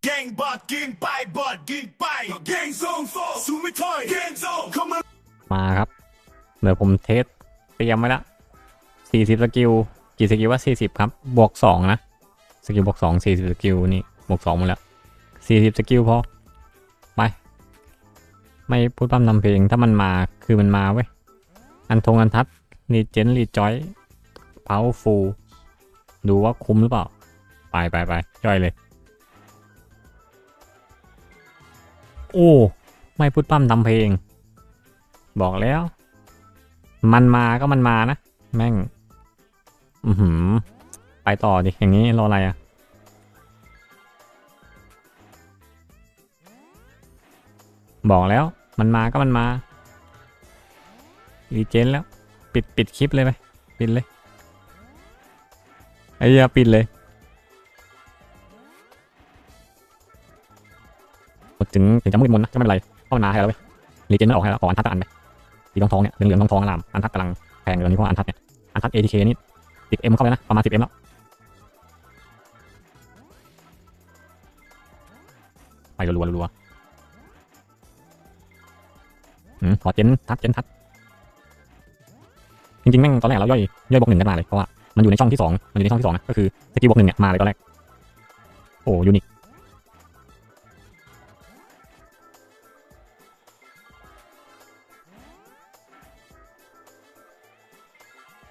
Gang bot, gang by bot, gang by. Gang zone four, sumi toy. Gang zone, come on. มาครับเดี๋ยวผมเทสเตรียมไว้ละสี่สิบสกิลกี่สกิลว่าสี่สิบครับบวกสองนะสกิลบวกสองสี่สิบสกิลนี่บวกสองหมดแล้วสี่สิบสกิลพอไปไม่พูดปั้มนำเพลงถ้ามันมาคือมันมาเว้ยอันทงอันทัดรีเจนรีจอยพาวฟูดูว่าคุ้มหรือเปล่า ไปไปไปย่อยเลย อ้ ไม่พูดปั้มทำเพลง บอกแล้ว มันมาก็มันมานะ แม่ง อือหือ ไปต่อดิ อย่างนี้รออะไรอะบอกแล้ว มันมาก็มันมารีเจนแล้ว ปิดปิดคลิปเลยไหมปิดเลยไอ้เหี้ยปิดเลย ถึงถึงจะมืดมนนะก็ไม่เป็นไรเพรามันมาให้แล้วเว้ยรีเจนมันออกให้แล้วขออันทัดอันไปสีทองทองเนี่ยเหลืองเหลืองทองทองๆลามอันทัดกำลังแพงอยู่ตอนนี้เพราะว่าอันทัดเนี่ยอันทัด ATK นี่ 10M เข้าไปนะประมาณ 10M แล้วไปรัวๆรัวๆอืมขอเจนทัดเจนทัดจริงๆแม่งตอนแรกเราย่อยย่อยบวกหนึ่งกันมาเลยเพราะว่ามันอยู่ในช่องที่สองมันอยู่ในช่องที่สองนะก็คือสกิลบวกหนึ่งเนี่ยมาเลยตอนแรกโอ้ยูนิค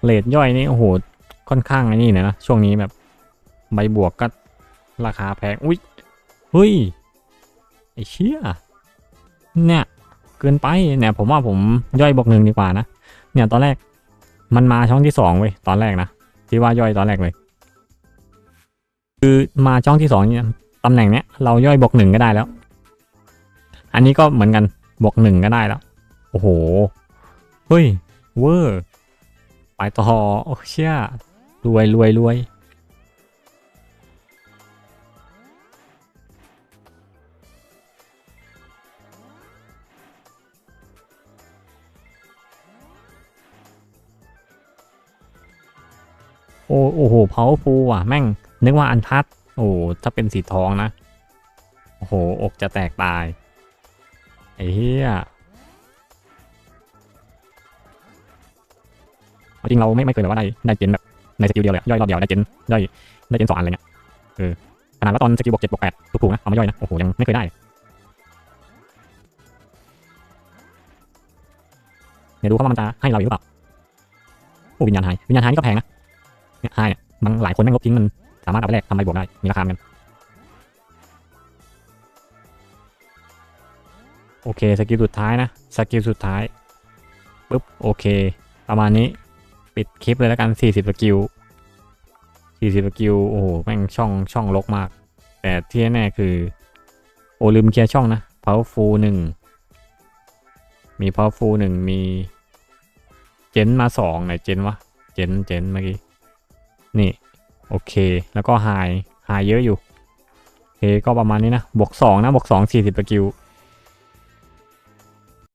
เลทย่อยนี่โอ้โหค่อนข้างไอ้นี่นะช่วงนี้แบบใบบวกก็ราคาแพงอุ้ยเฮ้ยไอ้เชี่ยเนี่ยเกินไปเนี่ยผมว่าผมย่อยบวกหนึ่งดีกว่านะเนี่ยตอนแรกมันมาช่องที่สองเว้ยตอนแรกนะที่ว่าย่อยตอนแรกเลย คือมาช่องที่สองเนี่ยตำแหน่งเนี้ยเราย่อยบวกหนึ่งก็ได้แล้ว อันนี้ก็เหมือนกันบวกหนึ่งก็ได้แล้ว โอ้โหเฮ้ยเวอร์ ไปต่อโอ้เชี่ยรวยรวยรวยโอ้โอ้โหเผาฟูอะแม่ง นึกว่าอันทัด โอ้ถ้าเป็นสีทองนะ โอ้โห อกจะแตกตาย ไอ้เหี้ย จริงเราไม่ไม่เคยแบบว่าได้ได้เจนแบบในสกิลเดียวเลยอะย่อยรอบเดียวได้เจนได้ได้เจนสองอันอะไรเงี้ยเออขนาดว่าตอนสกิลบวกเจ็ดบวกแปดถูกๆนะเอามาย่อยนะโอ้โหยังไม่เคยได้เดี๋ยวดูเขาว่ามันจะให้เราอยู่หรือเปล่าโอ้วิญญาณหายวิญญาณหายนี่ก็แพงนะเนี่ยหายเนี่ยบางหลายคนแม่งลบทิ้งมันสามารถเอาไปแลกทำใบบวกได้มีราคาเหมือนกันโอเคสกิลสุดท้ายนะสกิลสุดท้ายปุ๊บโอเค ประมาณนี้ ปิดคลิปเลยแล้วกัน40สกิล40สกิลโอ้โหแม่งช่องช่องลกมาก แต่ที่แน่คือ โอลืมเคลียร์ช่องนะ powerful หนึ่งมี powerful หนึ่งมีเจนมาสองไหนเจนวะเจนเจนเมื่อกี้นี่โอเค แล้วก็ไฮไฮเยอะอยู่โอเคก็ประมาณนี้นะบวกสองนะบวกสองสี่สิบสกิล